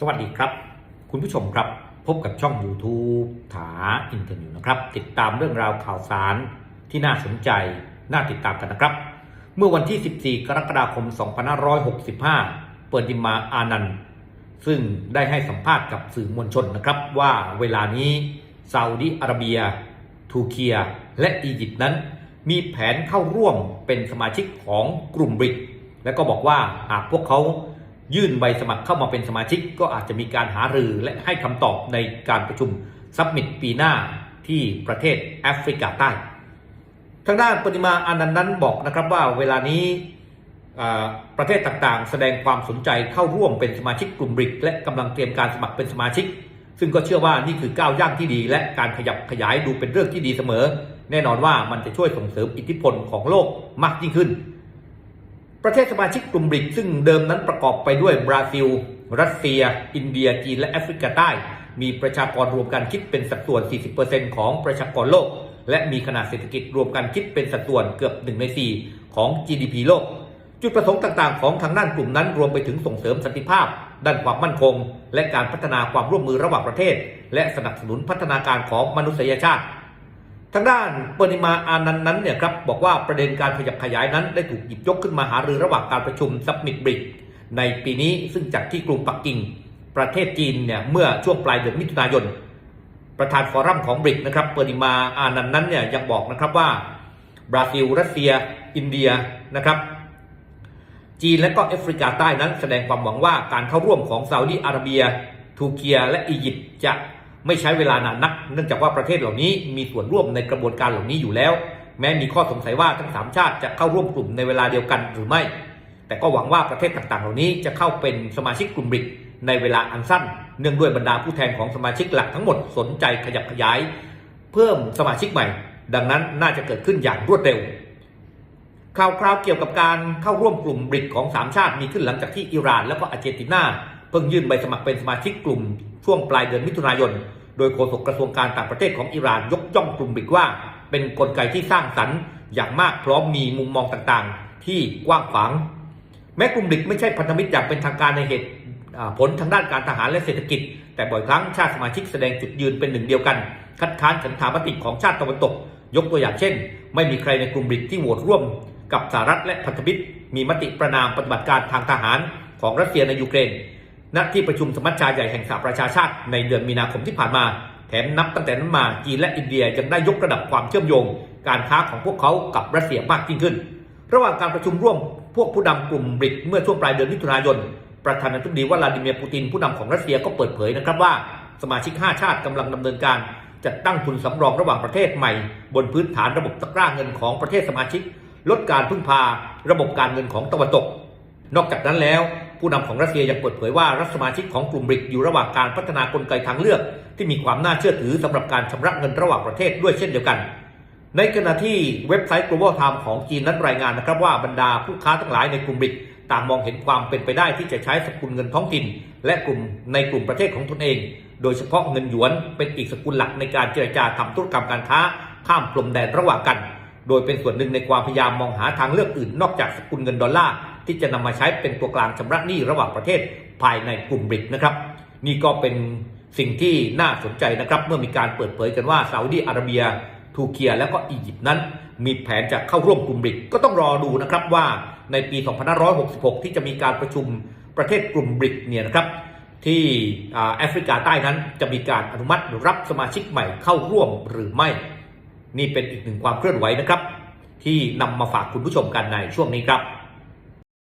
สวัสดีครับ คุณผู้ชมครับ พบกับช่อง YouTube ถาอินเทอร์นิวนะครับ ติดตามเรื่องราวข่าวสารที่น่าสนใจ น่าติดตามกันนะครับ เมื่อวันที่ 14 กรกฎาคม 2565 เปิดดิมาอานันต์ ซึ่งได้ให้สัมภาษณ์กับสื่อมวลชนนะครับว่าเวลานี้ซาอุดิอาระเบีย ทูเคีย และอียิปต์นั้น มีแผนเข้าร่วมเป็นสมาชิกของกลุ่มบริกและก็บอกว่าหากพวกเขา ยื่นใบสมัครเข้ามาเป็นสมาชิก ก็อาจจะมีการหารือและให้คำตอบในการประชุมซับมิตปีหน้าที่ประเทศแอฟริกาใต้ทางด้านปฏิมาอานันต์นั้นบอกนะครับว่าเวลานี้ประเทศต่างๆ แสดงความสนใจเข้าร่วมเป็นสมาชิกกลุ่มบริก และกำลังเตรียมการสมัครเป็นสมาชิก ซึ่งก็เชื่อว่านี่คือก้าวย่างที่ดี และการขยับขยายดูเป็นเรื่องที่ดีเสมอ แน่นอนว่ามันจะช่วยส่งเสริมอิทธิพลของโลกมากยิ่งขึ้น ประเทศสมาชิกกลุ่มบริกซึ่งเดิมนั้นประกอบไปด้วยบราซิล รัสเซีย อินเดีย จีน และแอฟริกาใต้ มีประชากรรวมกันคิดเป็นสัดส่วน 40%ของประชากรโลก และมีขนาดเศรษฐกิจรวมกันคิดเป็นสัดส่วนเกือบ1ใน4 ของ GDP โลก จุดประสงค์ต่างๆ ของทางด้านกลุ่มนั้นรวมไปถึงส่งเสริมสันติภาพ ด้านความมั่นคง และการพัฒนาความร่วมมือระหว่างประเทศ และสนับสนุนพัฒนาการของมนุษยชาติ ทางด้านปริมาอานันต์นั้นเนี่ยครับบอกว่าประเด็นการขยับขยายนั้นได้ถูกหยิบยกขึ้นมาหารือระหว่างการประชุมซับมิตบริกในปีนี้ซึ่งจัดที่กรุงปักกิ่ง ประเทศจีนเนี่ยเมื่อช่วงปลายเดือนมิถุนายน ประธานฟอรัมของบริกนะครับปริมาอานันต์นั้นเนี่ยยังบอกนะครับว่าบราซิล รัสเซีย อินเดียนะครับ จีนและก็แอฟริกาใต้นั้นแสดงความหวังว่าการเข้าร่วมของซาอุดิอาระเบีย ทูเกียและอียิปต์จะ ไม่ใช้เวลานานนัก เนื่องจากว่าประเทศเหล่านี้มีส่วนร่วมในกระบวนการเหล่านี้อยู่แล้ว แม้มีข้อสงสัยว่าทั้งสามชาติจะเข้าร่วมกลุ่มในเวลาเดียวกันหรือไม่ แต่ก็หวังว่าประเทศต่างๆ เหล่านี้จะเข้าเป็นสมาชิกกลุ่มบริกในเวลาอันสั้น เนื่องด้วยบรรดาผู้แทนของสมาชิกหลักทั้งหมดสนใจขยับขยาย เพิ่มสมาชิกใหม่ ดังนั้นน่าจะเกิดขึ้นอย่างรวดเร็วข่าวคราวเกี่ยวกับการเข้าร่วมกลุ่มบริกของ 3 ชาติมีขึ้นหลังจากที่อิหร่าน และก็อาร์เจนตินาเพิ่งยื่นใบสมัครเป็นสมาชิกกลุ่ม ช่วงปลายเดือนมิถุนายน โดยโฆษกกระทรวงการต่างประเทศของอิหร่านยกย่องกลุ่มบริกว่า เป็นนกลไกที่สร้างสรรค์อย่างมากพร้อมมีมุมมองต่างๆ ที่กว้างขวาง แม้กลุ่มบริกไม่ใช่พันธมิตรอย่างเป็นทางการในเหตุผลทางด้านการทหารและเศรษฐกิจ แต่บ่อยครั้งชาติสมาชิกแสดงจุดยืนเป็นหนึ่งเดียวกัน คัดค้านฉันทามติของชาติตะวันตก ยกตัวอย่างเช่น ไม่มีใครในกลุ่มบริกที่โหวตร่วม กับสหรัฐและพันธมิตรมีมติประนามปฏิบัติการทางทหารของรัสเซียในยูเครน ณที่ประชุมสมัชชาใหญ่แห่งสหประชาชาติในเดือนมีนาคมที่ผ่านมา แถมนับตั้งแต่นั้นมาจีนและอินเดียยังได้ยกระดับความเชื่อมโยง การค้าของพวกเขากับรัสเซียมากยิ่งขึ้น ระหว่างการประชุมร่วมพวกผู้นำกลุ่มบริกเมื่อช่วงปลายเดือนมิถุนายน ประธานาธิบดีวลาดิเมียร์ปูตินผู้นำของรัสเซียก็เปิดเผยนะครับว่า สมาชิก 5 ชาติกำลังดำเนินการจัดตั้งทุนสำรองระหว่างประเทศใหม่ บนพื้นฐานระบบตะกร้าเงินของประเทศสมาชิก ลดการพึ่งพา ระบบการเงินของตะวันตก นอกจากนั้นแล้ว ผู้นำของรัสเซียยังเปิดเผยว่ารัฐสมาชิกของกลุ่มบริกอยู่ระหว่างการพัฒนากลไกทางเลือก ที่มีความน่าเชื่อถือสำหรับการชำระเงินระหว่างประเทศด้วยเช่นเดียวกัน ในขณะที่เว็บไซต์ Global Time ของจีนนั้นรายงานนะครับว่าบรรดาผู้ค้าทั้งหลายในกลุ่มบริกต่างมองเห็นความเป็นไปได้ที่จะใช้สกุลเงินท้องถิ่น และกลุ่มในกลุ่มประเทศของตนเอง โดยเฉพาะเงินหยวนเป็นอีกสกุลหลักในการเจรจาทำธุรกรรมการค้า ข้ามพรมแดนระหว่างกัน โดยเป็นส่วนหนึ่งในความพยายามมองหาทางเลือกอื่นนอกจากสกุลเงินดอลลาร์ ที่จะนำมาใช้เป็นตัวกลางชำระหนี้ระหว่างประเทศภายในกลุ่มบริกนะครับ นี่ก็เป็นสิ่งที่น่าสนใจนะครับ เมื่อมีการเปิดเผยกันว่าซาอุดีอาระเบียทูเกียและก็อียิปต์นั้น มีแผนจะเข้าร่วมกลุ่มบริกก็ต้องรอดูนะครับว่าในปี 2566 ที่จะมีการประชุมประเทศกลุ่มบริกเนี่ยนะครับที่แอฟริกาใต้นั้นจะมีการอนุมัติรับสมาชิกใหม่เข้าร่วมหรือไม่ นี่เป็นอีกหนึ่งความเคลื่อนไหวนะครับ ที่นำมาฝากคุณผู้ชมกันในช่วงนี้ครับ